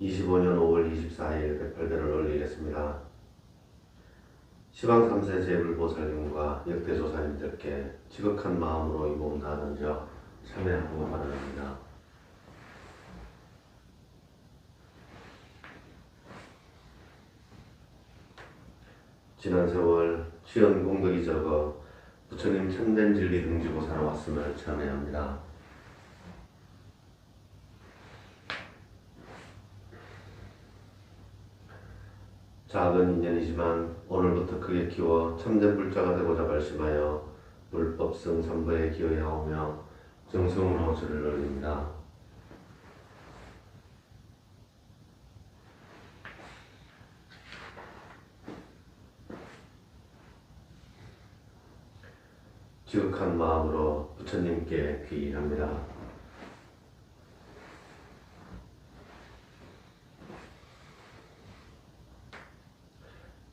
25년 5월 24일 108배를 올리겠습니다. 시방 3세 제불보살님과 역대 조사님들께 지극한 마음으로 이 몸 나누어 참여하고 바랍니다. 지난 세월 시연 공덕이 적어 부처님 참된 진리 등지고 살아왔음을 참여합니다. 작은 인연이지만 오늘부터 크게 키워 참된 불자가 되고자 발심하여 불법성 삼보에 기여하오며 정성으로 저를 올립니다. 지극한 마음으로 부처님께 귀의합니다.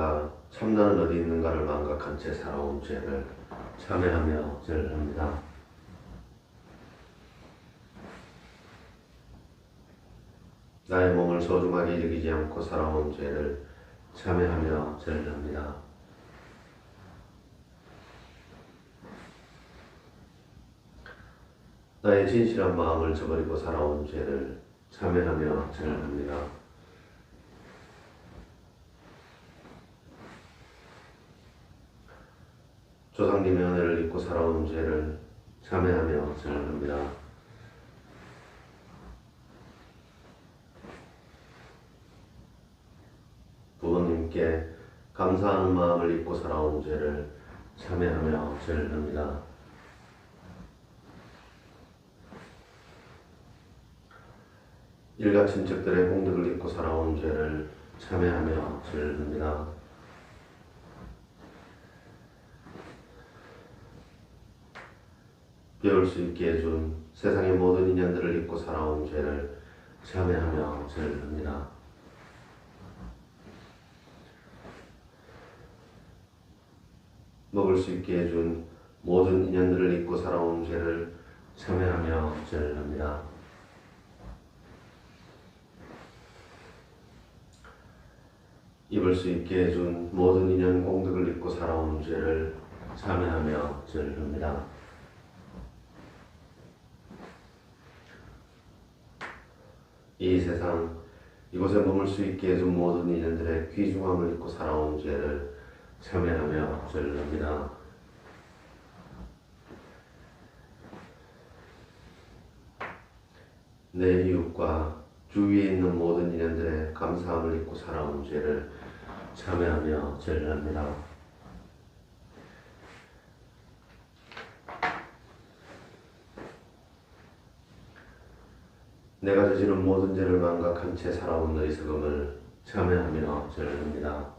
누구인가, 참나는 어디 있는가를 망각한 채 살아온 죄를 참회하며 죄를 합니다. 나의 몸을 소중하게 여기지 않고 살아온 죄를 참회하며 죄를 합니다. 나의 진실한 마음을 저버리고 살아온 죄를 참회하며 죄를 합니다. 조상님의 은혜를 잊고 살아온 죄를 참회하며 죄를 합니다. 부모님께 감사하는 마음을 잊고 살아온 죄를 참회하며 죄를 합니다. 일가 친척들의 공덕을 잊고 살아온 죄를 참회하며 죄를 합니다. 배울 수 있게 해준 세상의 모든 인연들을 잊고 살아온 죄를 참회하며 죄를 합니다. 먹을 수 있게 해준 모든 인연들을 잊고 살아온 죄를 참회하며 죄를 합니다. 입을 수 있게 해준 모든 인연 공덕을 잊고 살아온 죄를 참회하며 죄를 합니다. 이 세상 이곳에 머물 수 있게 해준 모든 인연들의 귀중함을 잊고 살아온 죄를 참회하며 죄를 합니다. 내 이웃과 주위에 있는 모든 인연들의 감사함을 잊고 살아온 죄를 참회하며 죄를 합니다. 내가 저지른 모든 죄를 망각한 채 살아온 어리석음을 참회하며 죄를 합니다.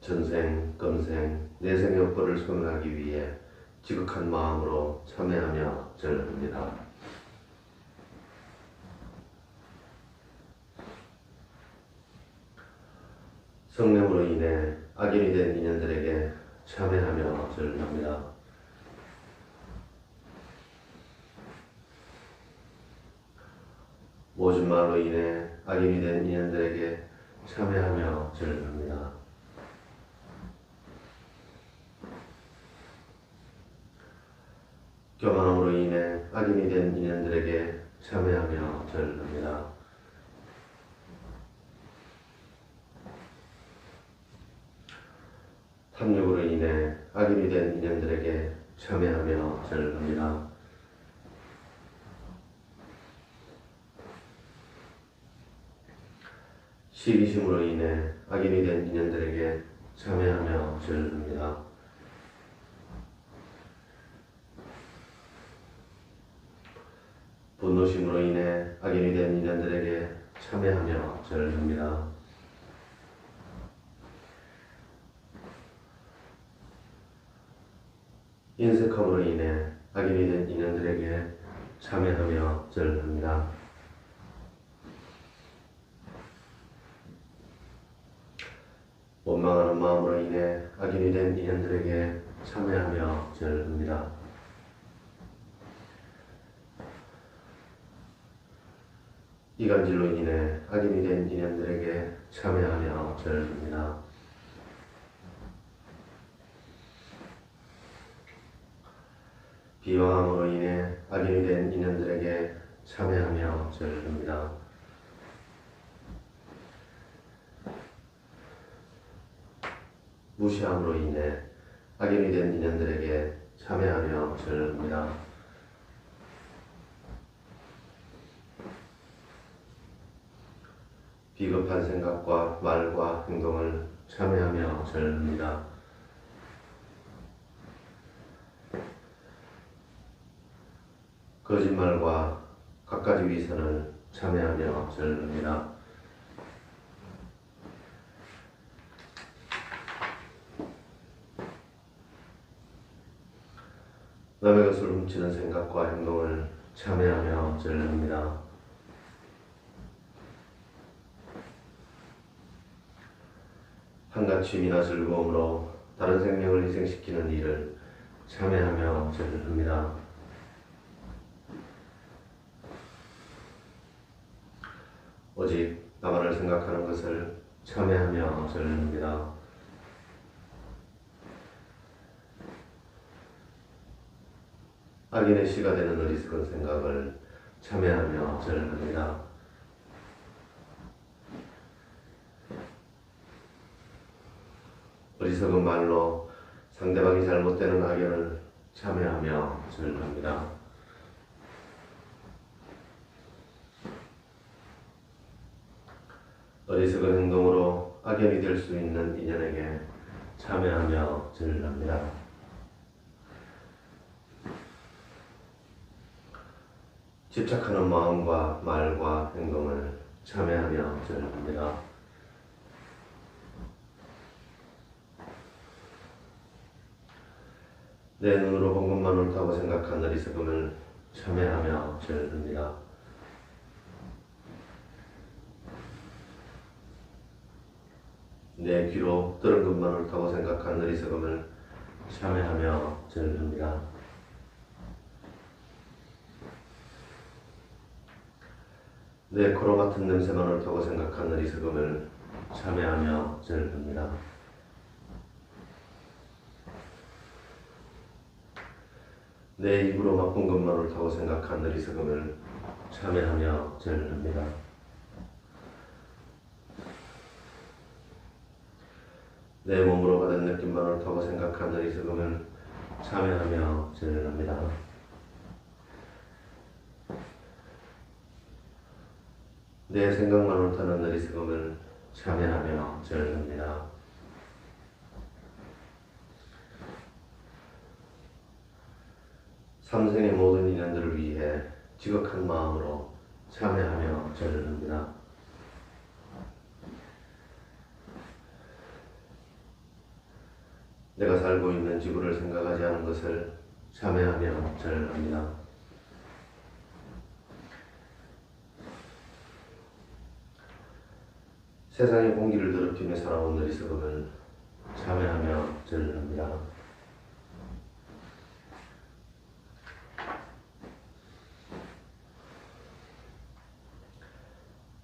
전생, 금생, 내생의 업보를 성하기 위해 지극한 마음으로 참회하며 절을 합니다. 성령으로 인해 악인이 된 인연들에게 참회하며 절을 합니다. 모진 말로 인해 악인이 된 인연들에게 참회하며 합니다. 교만함으로 인해 악인이 된 인연들에게 참회하며 절을 합니다. 탐욕으로 인해 악인이 된 인연들에게 참회하며 절을 합니다. 시기심으로 인해 악인이 된 인연들에게 참여하며 죄를줍니다. 분노심으로 인해 악인이 된 인연들에게 참여하며 절을 줍니다. 인색함으로 인해 악인이 된 인연들에게 참여하며 절을 합니다. 원망하는 마음으로 인해 악인이 된 인연들에게 참회하며 절합니다. 이간질로 인해 악인이 된 인연들에게 참회하며 절합니다. 비방함으로 인해 악인이 된 인연들에게 참회하며 절합니다. 무시함으로 인해 악인이 된 인연들에게 참회하며 절합니다. 비겁한 생각과 말과 행동을 참회하며 절합니다. 거짓말과 갖가지 위선을 참회하며 절합니다. 남의 것을 훔치는 생각과 행동을 참회하며 절합니다. 한낱 취미나 즐거움으로 다른 생명을 희생시키는 일을 참회하며 절합니다. 오직 나만을 생각하는 것을 참회하며 절합니다. 악인의 시가 되는 어리석은 생각을 참회하며 절합니다. 어리석은 말로 상대방이 잘못되는 악연을 참회하며 절합니다. 어리석은 행동으로 악연이 될 수 있는 인연에게 참회하며 절합니다. 집착하는 마음과 말과 행동을 참회하며 절합니다. 내 눈으로 본 것만 옳다고 생각한 어리석음을 참회하며 절합니다. 내 귀로 들은 것만 옳다고 생각한 어리석음을 참회하며 절합니다. 내 코로 맡은 냄새만 옳다고 생각한 어리석음을 참회하며 절합니다. 내 입으로 맛본 것만 옳다고 생각한 어리석음을 참회하며 절합니다. 내 몸으로 받은 느낌만 옳다고 생각한 어리석음을 참회하며 절합니다. 내 생각만 옳다는 어리석음을 참회하며 절합니다. 삼생의 모든 인연들을 위해 지극한 마음으로 참회하며 절합니다. 내가 살고 있는 지구를 생각하지 않은 것을 참회하며 절합니다. 세상의 공기를 더럽히며 살아온 어리석음을 참회하며 절합니다.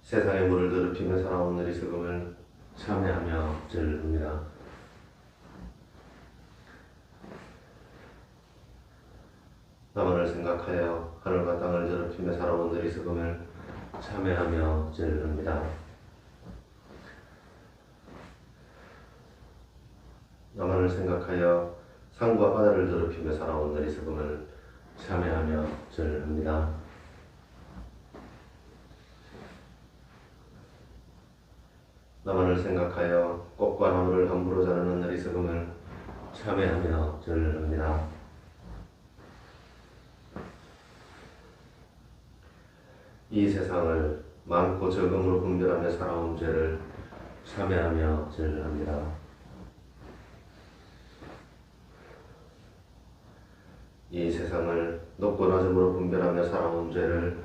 세상의 물을 더럽히며 살아온 어리석음을 참회하며 절합니다. 나만을 생각하여 하늘과 땅을 더럽히며 살아온 어리석음을 참회하며 절합니다. 나만을 생각하여 산과 바다를 더럽히며 살아온 어리석음을 참회하며 절합니다. 나만을 생각하여 꽃과 나무를 함부로 자르는 어리석음을 참회하며 절합니다. 이 세상을 많고 적음으로 분별하며 살아온 죄를 참회하며 죄를 합니다. 이 세상을 높고 낮음으로 분별하며 살아온 죄를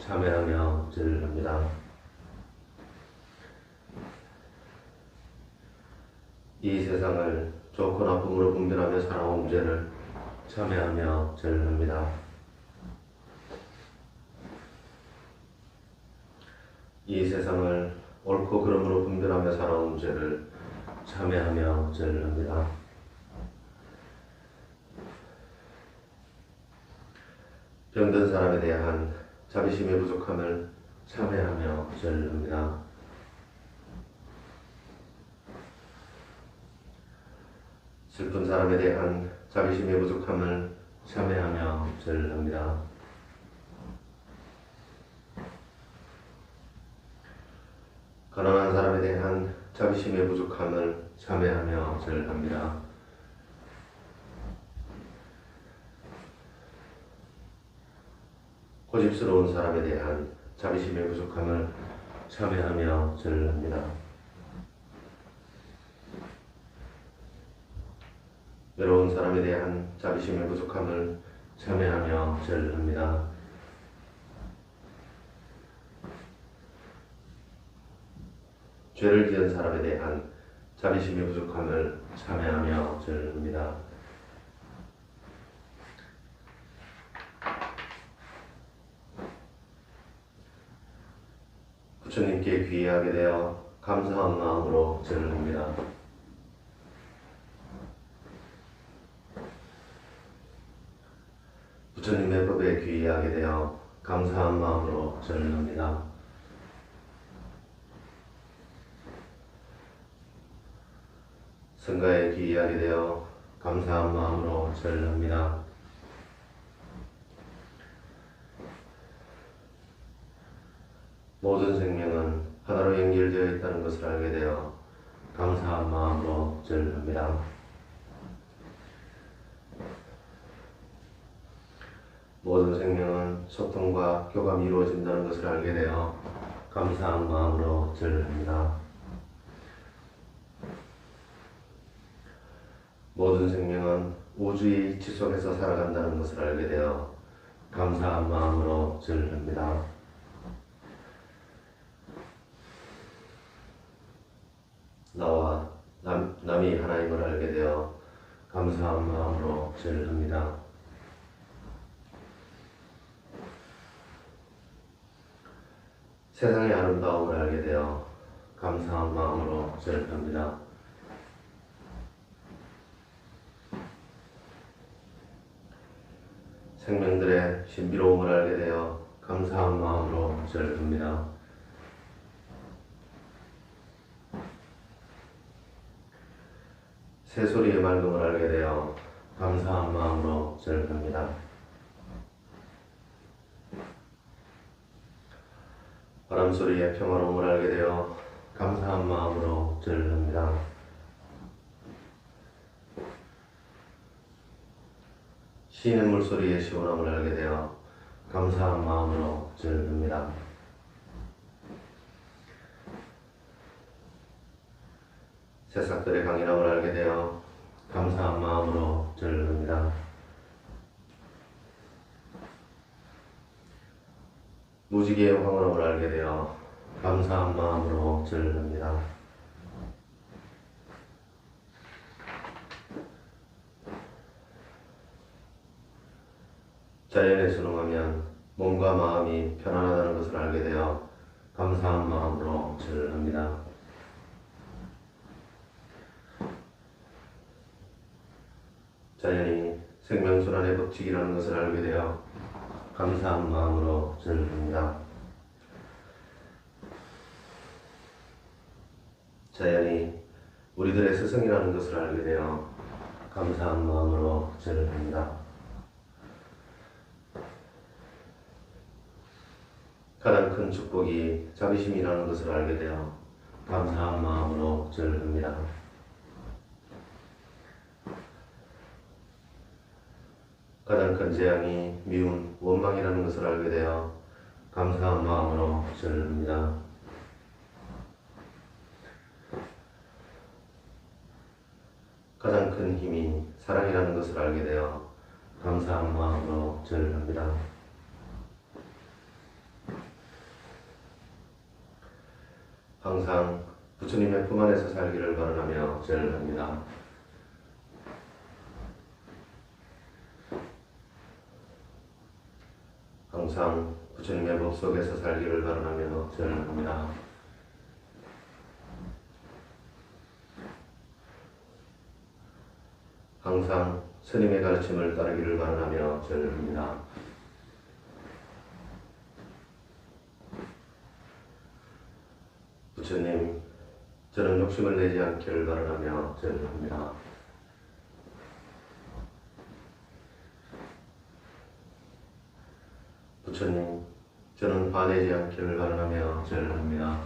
참회하며 죄를 합니다. 이 세상을 좋고 나쁨으로 분별하며 살아온 죄를 참회하며 죄를 합니다. 이 세상을 옳고 그름으로 분별하며 살아온 죄를 참회하며 죄를 합니다. 병든 사람에 대한 자비심의 부족함을 참회하며 합니다. 슬픈 사람에 대한 자비심의 부족함을 참회하며 합니다. 가난한 사람에 대한 자비심의 부족함을 참회하며 죄를 합니다. 고집스러운 사람에 대한 자비심의 부족함을 참회하며 죄를 합니다. 외로운 사람에 대한 자비심의 부족함을 참회하며 죄를 합니다. 죄를 지은 사람에 대한 자비심의 부족함을 참회하며 죄를 합니다. 귀의하게 되어 감사한 마음으로 합니다. 부처님의 법에 귀의하게 되어 감사한 마음으로 죄를 합니다. 성가에 귀의하게 되어 감사한 마음으로 죄를 합니다. 모든 생명은 하나로 연결되어 있다는 것을 알게 되어 감사한 마음으로 죄를 합니다. 모든 생명은 소통과 교감이 이루어진다는 것을 알게 되어 감사한 마음으로 죄를 합니다. 모든 생명은 우주의 이치 속에서 살아간다는 것을 알게 되어 감사한 마음으로 죄를 합니다. 나와 남, 남이 하나님을 알게 되어 감사한 마음으로 죄를 합니다. 세상의 아름다움을 알게 되어 감사한 마음으로 죄를 합니다. 생명들의 신비로움을 알게 되어 감사한 마음으로 죄를 합니다. 새소리의 맑음을 알게 되어 감사한 마음으로 죄를 합니다. 바람 소리의 평화로움을 알게 되어 감사한 마음으로 죄를 합니다. 쉬는 물소리의 시원함을 알게 되어 감사한 마음으로 합니다. 새싹들의 강인함을 알게 되어 감사한 마음으로 합니다. 무지개의 황홀함을 알게 되어 감사한 마음으로 합니다. 자연에 순응하면 몸과 마음이 편안하다는 것을 알게 되어 감사한 마음으로 죄를 합니다. 자연이 생명순환의 법칙이라는 것을 알게 되어 감사한 마음으로 죄를 합니다. 자연이 우리들의 스승이라는 것을 알게 되어 감사한 마음으로 합니다. 가장 큰 축복이 자비심이라는 것을 알게 되어 감사한 마음으로 합니다. 가장 큰 재앙이 미운 원망이라는 것을 알게 되어 감사한 마음으로 절합니다. 가장 큰 힘이 사랑이라는 것을 알게 되어 감사한 마음으로 절합니다. 항상 부처님의 품 안에서 살기를 바라며 절합니다. 항상 부처님의 법 속에서 살기를 바라며 절합니다. 항상 스님의 가르침을 따르기를 바라며 절합니다. 부처님, 저는 욕심을 내지 않기를 바라며 절합니다. 부처님, 저는 화내지 않기를 바라며 절합니다.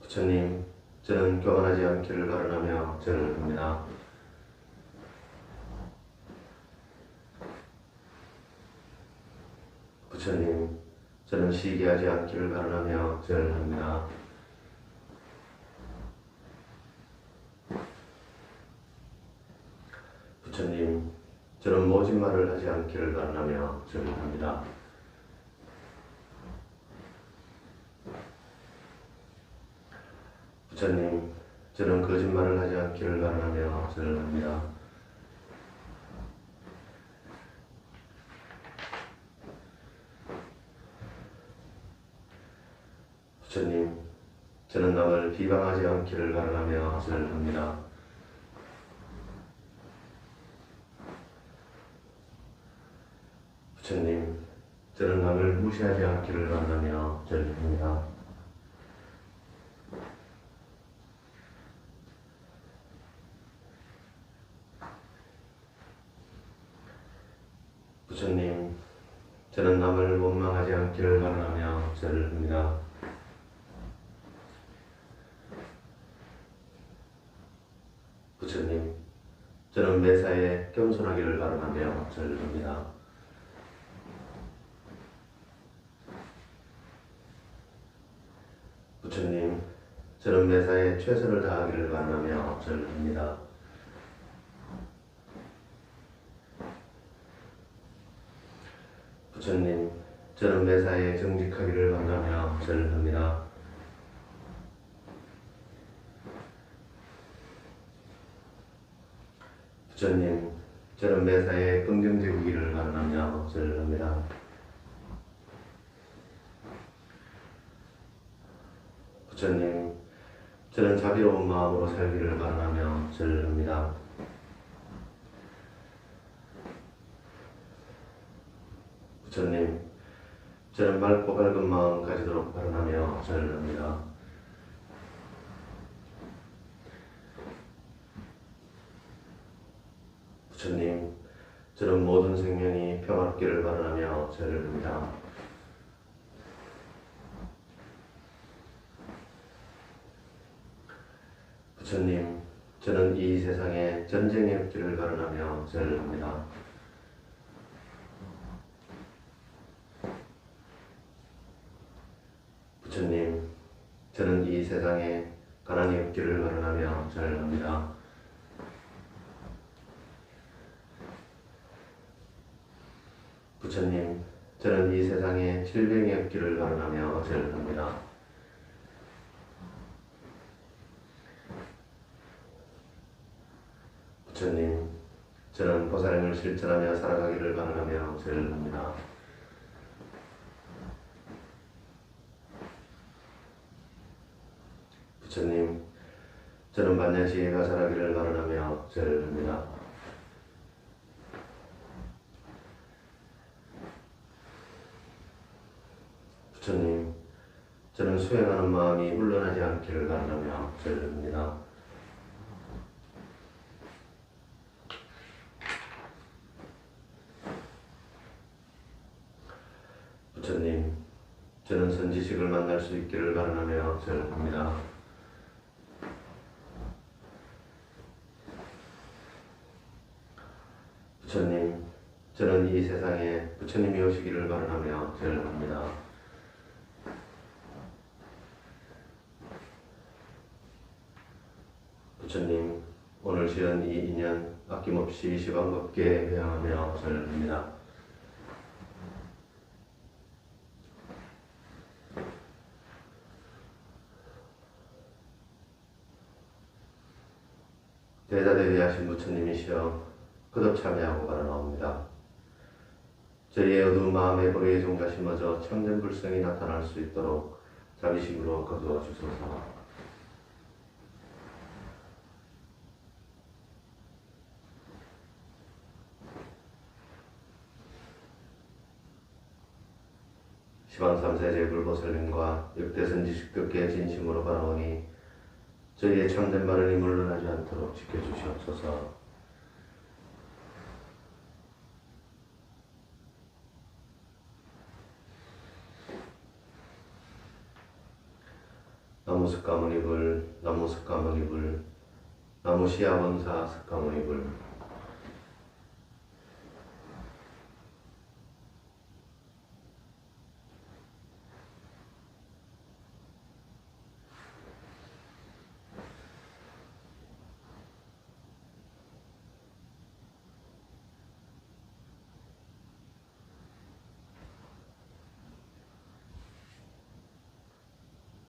부처님, 저는 교만하지 않기를 바라며 절합니다. 부처님, 저는 시기하지 않기를 바라며 절합니다. 부처님, 저는 모진 말을 하지 않기를 바라며 절합니다. 부처님, 저는 거짓말을 하지 않기를 바라며 절합니다. 부처님, 저는 남을 비방하지 않기를 바라며 절합니다. 부처님, 저는 남을 무시하지 않기를 바라며 절합니다. 부처님, 저는 남을 원망하지 않기를 바라며 절합니다. 부처님, 저는 매사에 겸손하기를 바라며 절합니다. 부처님, 저는 매사에 최선을 다하기를 바라며 절합니다. 부처님, 저는 매사에 정직하기를 바라며 절합니다. 부처님, 저는 매사에 긍정적이기를 바라며 절합니다. 부처님, 저는 자비로운 마음으로 살기를 바라며 절합니다. 부처님, 저는 맑고 밝은 마음 가지도록 바라며 절합니다. 부처님, 저는 모든 생명이 평화롭기를 바라며 절합니다. 부처님, 저는 이 세상에 전쟁이 없기를 바라며 절합니다. 부처님, 저는 이 세상에 가난이 없기를 바라며 절합니다. 부처님, 저는 이 세상에 질병이 없기를 바라며 절합니다. 부처님, 저는 보살행을 실천하며 살아가기를 바라며 절합니다. 부처님, 저는 시해가 자라기를 바라며 절합니다. 부처님, 저는 수행하는 마음이 물러나지 않기를 바라며 절합니다. 부처님, 저는 선지식을 만날 수 있기를 바라며 절합니다. 부처님, 저는 이 세상에 부처님이 오시기를 바라며 절을 합니다. 부처님, 오늘 지은 이 인연 아낌없이 시방겁게 회양하며 절을 합니다. 대다대비하신 부처님이시여 거듭 참여하고 바라나옵니다. 저희의 어두운 마음의 불의의 심어져 참된 불성이 나타날 수 있도록 자비심으로 거두어 주소서. 시방 삼세제 불보살님과 역대선 지식듣게 진심으로 바라오니 저희의 참된 발언이 물러나지 않도록 지켜주시옵소서. 나무 습가모니불, 나무 습가모니불, 나무 시아원사 습가모니불,